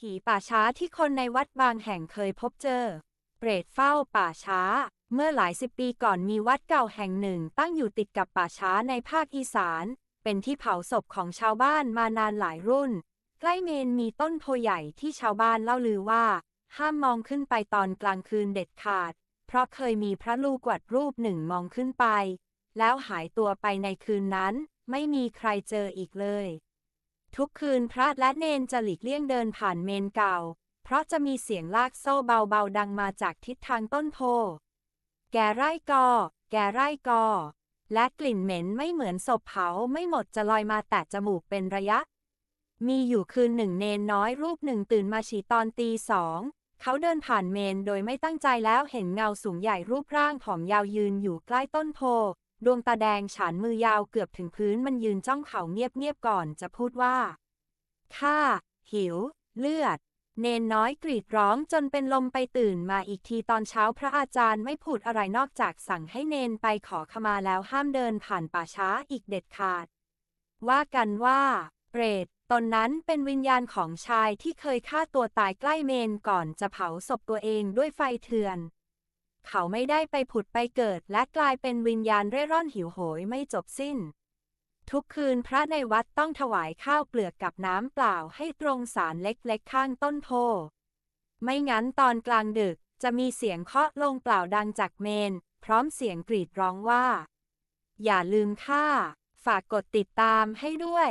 ผีป่าช้าที่คนในวัดบางแห่งเคยพบเจอ เปรตเฝ้าป่าช้า เมื่อหลายสิบปีก่อนมีวัดเก่าแห่งหนึ่ง ตั้งอยู่ติดกับป่าช้าในภาคอีสาน เป็นที่เผาศพของชาวบ้านมานานหลายรุ่น ใกล้เมนมีต้นโพใหญ่ที่ชาวบ้านเล่าลือว่า ห้ามมองขึ้นไปตอนกลางคืนเด็ดขาด เพราะเคยมีพระลูกวัดรูปหนึ่งมองขึ้นไป แล้วหายตัวไปในคืนนั้น ไม่มีใครเจออีกเลย ทุกคืนพระและเนนจะหลีกเลี่ยงเดินผ่านเมนเก่า เพราะจะมีเสียงลากโซ่เบาๆดังมาจากทิศทางต้นโพ แก่ไร่กอ แก่ไร่กอ และกลิ่นเหม็นไม่เหมือนศพเผาไม่หมดจะลอยมาแตะจมูกเป็นระยะ มีอยู่คืนหนึ่งเนนน้อยรูปหนึ่งตื่นมาฉี่ตอนตีสอง เขาเดินผ่านเมนโดยไม่ตั้งใจแล้วเห็นเงาสูงใหญ่รูปร่างผอมยาวยืนอยู่ใกล้ต้นโพ ดวงตาแดงฉานมือยาวเกือบถึงพื้นมันยืนจ้องเขาเงียบๆก่อนจะพูดว่า ข้า หิว เลือด เนนน้อยกรีดร้องจนเป็นลมไปตื่นมาอีกทีตอนเช้าพระอาจารย์ไม่พูดอะไรนอกจากสั่งให้เนนไปขอขมาแล้วห้ามเดินผ่านป่าช้าอีกเด็ดขาด ว่ากันว่า เปรตตนนั้นเป็นวิญญาณของชายที่เคยฆ่าตัวตายใกล้เมนก่อนจะเผาศพตัวเองด้วยไฟเถื่อน เขาไม่ได้ไปผุดไปเกิดและกลายเป็นวิญญาณเร่ร่อนหิวโหยไม่จบสิ้น ทุกคืนพระในวัดต้องถวายข้าวเปลือกกับน้ำเปล่าให้ตรงสารเล็กๆ ข้างต้นโพ ไม่งั้นตอนกลางดึกจะมีเสียงเคาะลงเปล่าดังจากเมน พร้อมเสียงกรีดร้องว่า อย่าลืมข้าฝากกดติดตามให้ด้วย